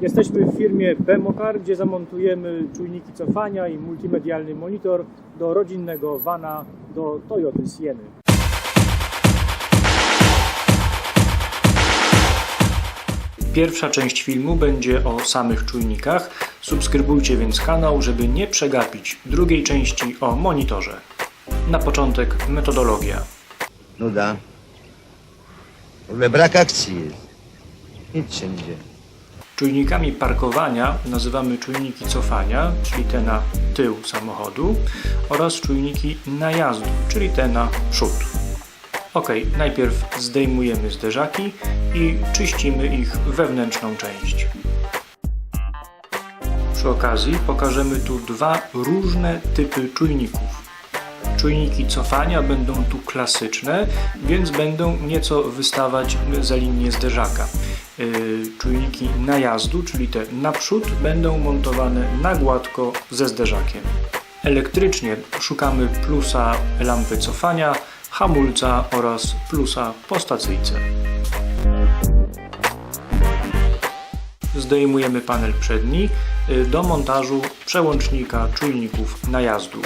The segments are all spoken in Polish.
Jesteśmy w firmie Bemokar, gdzie zamontujemy czujniki cofania i multimedialny monitor do rodzinnego vana do Toyoty Sieny. Pierwsza część filmu będzie o samych czujnikach. Subskrybujcie więc kanał, żeby nie przegapić drugiej części o monitorze. Na początek metodologia. Nuda. W ogóle brak akcji jest. Nic się nie dzieje. Czujnikami parkowania nazywamy czujniki cofania, czyli te na tył samochodu, oraz czujniki najazdu, czyli te na przód. Ok, najpierw zdejmujemy zderzaki i czyścimy ich wewnętrzną część. Przy okazji pokażemy tu dwa różne typy czujników. Czujniki cofania będą tu klasyczne, więc będą nieco wystawać za linię zderzaka. Yy, Czujniki najazdu, czyli te naprzód, będą montowane na gładko ze zderzakiem. Elektrycznie szukamy plusa lampy cofania, hamulca oraz plusa po stacyjce. Zdejmujemy panel przedni y, do montażu przełącznika czujników najazdu.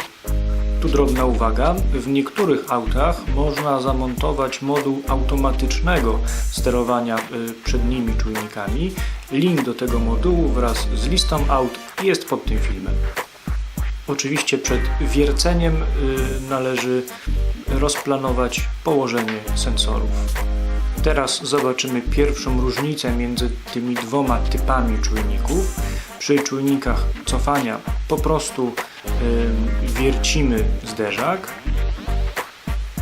Tu drobna uwaga, w niektórych autach można zamontować moduł automatycznego sterowania y, przednimi czujnikami. Link do tego modułu wraz z listą aut jest pod tym filmem. Oczywiście przed wierceniem y, należy rozplanować położenie sensorów. Teraz zobaczymy pierwszą różnicę między tymi dwoma typami czujników. Przy czujnikach cofania po prostu wiercimy zderzak,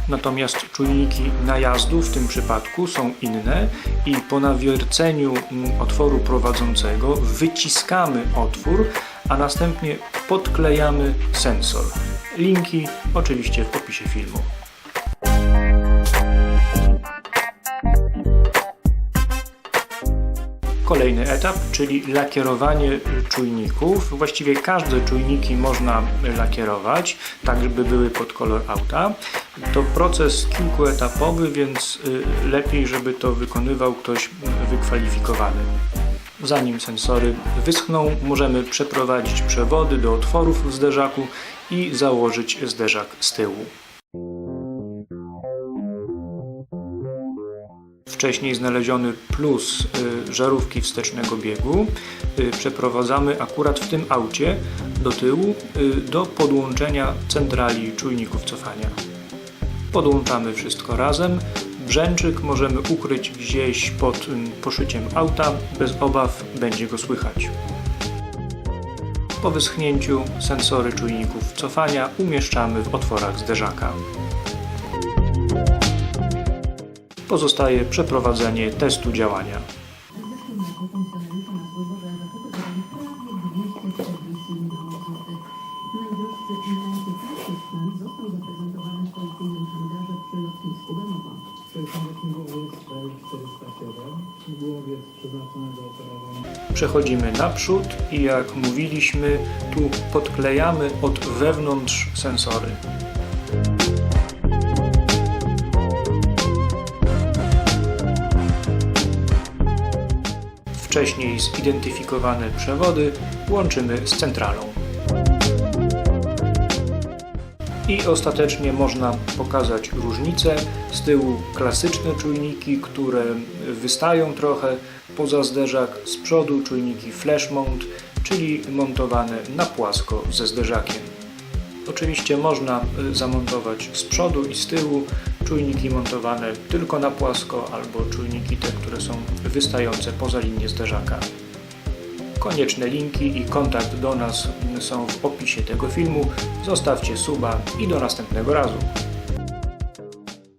natomiast czujniki najazdu w tym przypadku są inne i po nawierceniu mm, otworu prowadzącego wyciskamy otwór, a następnie podklejamy sensor. Linki oczywiście w opisie filmu. Kolejny etap, czyli lakierowanie czujników. Właściwie każde czujniki można lakierować, tak żeby były pod kolor auta. To proces kilkuetapowy, więc y, lepiej, żeby to wykonywał ktoś wykwalifikowany. Zanim sensory wyschną, możemy przeprowadzić przewody do otworów w zderzaku i założyć zderzak z tyłu. Wcześniej znaleziony plus y, żarówki wstecznego biegu y, przeprowadzamy akurat w tym aucie do tyłu y, do podłączenia centrali czujników cofania. Podłączamy wszystko razem. Brzęczyk możemy ukryć gdzieś pod poszyciem auta, bez obaw będzie go słychać. Po wyschnięciu sensory czujników cofania umieszczamy w otworach zderzaka. Pozostaje przeprowadzenie testu działania. Zeszłym roku funkcjonariusze na służbę zagospodarowali prawie 240 milionów złotych. Najdroższy i najciekawszy sprzęt został zaprezentowany w policyjnym hangarze przy lotnisku Bemowa. Przejrzony śmigłowiec L407, śmigłowiec przeznaczony do operowania Przechodzimy naprzód i jak mówiliśmy, tu podklejamy od wewnątrz sensory. Wcześniej zidentyfikowane przewody łączymy z centralą. I ostatecznie można pokazać różnicę. Z tyłu klasyczne czujniki, które wystają trochę poza zderzak, z przodu czujniki flash mount, czyli montowane na płasko ze zderzakiem. Oczywiście można y, zamontować z przodu i z tyłu czujniki montowane tylko na płasko albo czujniki te, które są wystające poza linię zderzaka. Konieczne linki i kontakt do nas są w opisie tego filmu. Zostawcie suba i do następnego razu.